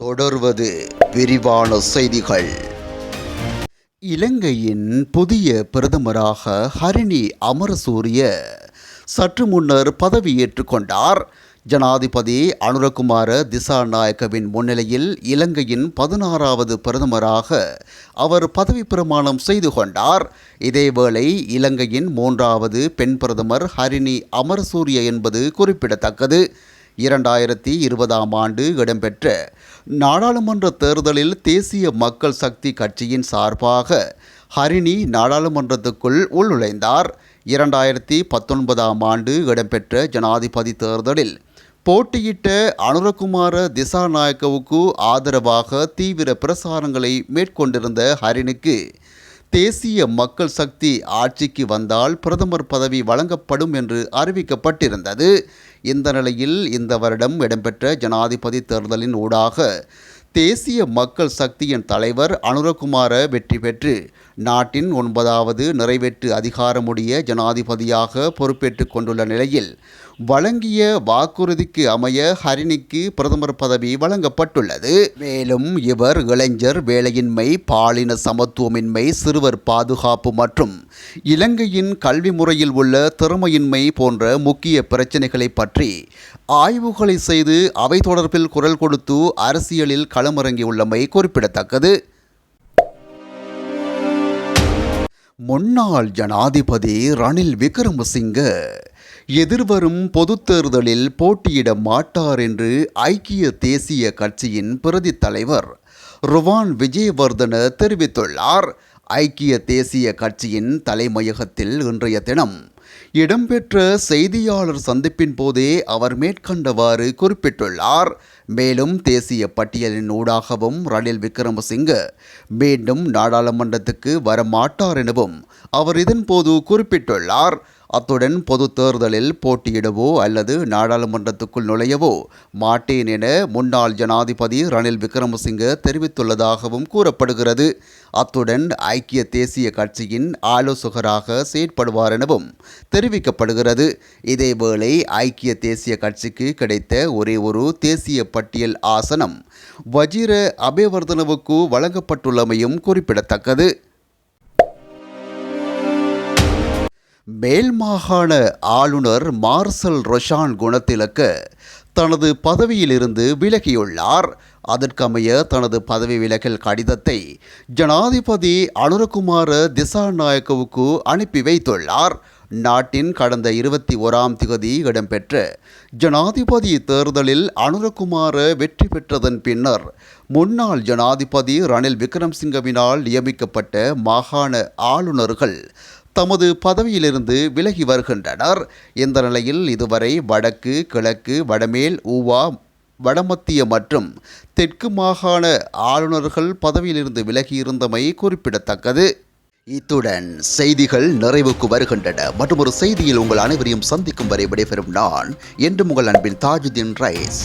தொடர்வது விரிவான செய்திகள். இலங்கையின் புதிய பிரதமராக ஹரிணி அமரசூரிய சற்று முன்னர் பதவியேற்றுக் கொண்டார். ஜனாதிபதி அனுரகுமார திசாநாயக்கவின் முன்னிலையில் இலங்கையின் பதினாறாவது பிரதமராக அவர் பதவி பிரமாணம் செய்து கொண்டார். இதேவேளை இலங்கையின் மூன்றாவது பெண் பிரதமர் ஹரிணி அமரசூரிய என்பது குறிப்பிடத்தக்கது. இரண்டாயிரத்தி இருபதாம் ஆண்டு இடம்பெற்ற நாடாளுமன்ற தேர்தலில் தேசிய மக்கள் சக்தி கட்சியின் சார்பாக ஹரிணி நாடாளுமன்றத்துக்குள் உள்நுழைந்தார். இரண்டாயிரத்தி பத்தொன்பதாம் ஆண்டு இடம்பெற்ற ஜனாதிபதி தேர்தலில் போட்டியிட்ட அனுரகுமார திசாநாயக்கவுக்கு ஆதரவாக தீவிர பிரசாரங்களை மேற்கொண்டிருந்த ஹரினுக்கு தேசிய மக்கள் சக்தி ஆட்சிக்கு வந்தால் பிரதமர் பதவி வழங்கப்படும் என்று அறிவிக்கப்பட்டிருந்தது. இந்த நிலையில் இந்த வருடம் இடம்பெற்ற ஜனாதிபதி தேர்தலின் ஊடாக தேசிய மக்கள் சக்தியின் தலைவர் அனுரகுமார வெற்றி பெற்று நாட்டின் ஒன்பதாவது நிறைவேற்று அதிகாரமுடைய ஜனாதிபதியாக பொறுப்பேற்றுக் கொண்டுள்ள நிலையில் வழங்கிய வாக்குறுதிக்கு அமைய ஹரிணிக்கு பிரதமர் பதவி வழங்கப்பட்டுள்ளது. மேலும் இவர் இளைஞர் வேலையின்மை பாலின சமத்துவமின்மை சிறுவர் பாதுகாப்பு மற்றும் இலங்கையின் கல்வி முறையில் உள்ள திறமையின்மை போன்ற முக்கிய பிரச்சினைகளை பற்றி ஆய்வுகளை செய்து அவை தொடர்பில் குரல் கொடுத்து அரசியலில் களமிறங்கியுள்ளமை குறிப்பிடத்தக்கது. முன்னாள் ஜனாதிபதி ரணில் விக்ரமசிங்க எதிர்வரும் பொதுத் தேர்தலில் போட்டியிட மாட்டார் என்று ஐக்கிய தேசிய கட்சியின் பிரதி தலைவர் ருவான் விஜயவர்தன தெரிவித்துள்ளார். ஐக்கிய தேசிய கட்சியின் தலைமையகத்தில் இன்றைய தினம் இடம்பெற்ற செய்தியாளர் சந்திப்பின் போதே அவர் மேற்கண்டவாறு குறிப்பிட்டுள்ளார். மேலும் தேசிய பட்டியலின் ஊடாகவும் ரணில் விக்ரமசிங்க மீண்டும் நாடாளுமன்றத்துக்கு வரமாட்டார் எனவும் அவர் இதன்போது குறிப்பிட்டுள்ளார். அத்துடன் பொது தேர்தலில் போட்டியிடவோ அல்லது நாடாளுமன்றத்துக்குள் நுழையவோ மாட்டேன் என முன்னாள் ஜனாதிபதி ரணில் விக்ரமசிங்க தெரிவித்துள்ளதாகவும் கூறப்படுகிறது. அத்துடன் ஐக்கிய தேசிய கட்சியின் ஆலோசகராக செயற்படுவார் எனவும் தெரிவிக்கப்படுகிறது. இதேவேளை ஐக்கிய தேசிய கட்சிக்கு கிடைத்த ஒரே ஒரு தேசிய பட்டியல் ஆசனம் வஜிர அபேவர்தனவுக்கு வழங்கப்பட்டுள்ளமையும் குறிப்பிடத்தக்கது. மேல் மாகாண ஆளுநர் மார்சல் ரொஷான் குணத்திலக்க தனது பதவியிலிருந்து விலகியுள்ளார். அதற்கமைய தனது பதவி விலகல் கடிதத்தை ஜனாதிபதி அனுரகுமார திசாநாயக்கவுக்கு அனுப்பி வைத்துள்ளார். நாட்டின் கடந்த இருபத்தி ஓராம் திகதி இடம்பெற்ற ஜனாதிபதி தேர்தலில் அனுரகுமார வெற்றி பெற்றதன் பின்னர் முன்னாள் ஜனாதிபதி ரணில் விக்ரம்சிங்கவினால் நியமிக்கப்பட்ட மாகாண ஆளுநர்கள் தமது பதவியிலிருந்து விலகி வருகின்றனர். இந்த நிலையில் இதுவரை வடக்கு கிழக்கு வடமேல் ஊவா வடமத்திய மற்றும் தெற்கு மாகாண ஆளுநர்கள் பதவியிலிருந்து விலகியிருந்தமை குறிப்பிடத்தக்கது. இத்துடன் செய்திகள் நிறைவுக்கு வருகின்றன. மற்றும் ஒரு செய்தியில் உங்கள் அனைவரையும் சந்திக்கும் வரை விடைபெறும் நான் என்றும் உங்கள் அன்பின் தாஜுதீன் ரைஸ்.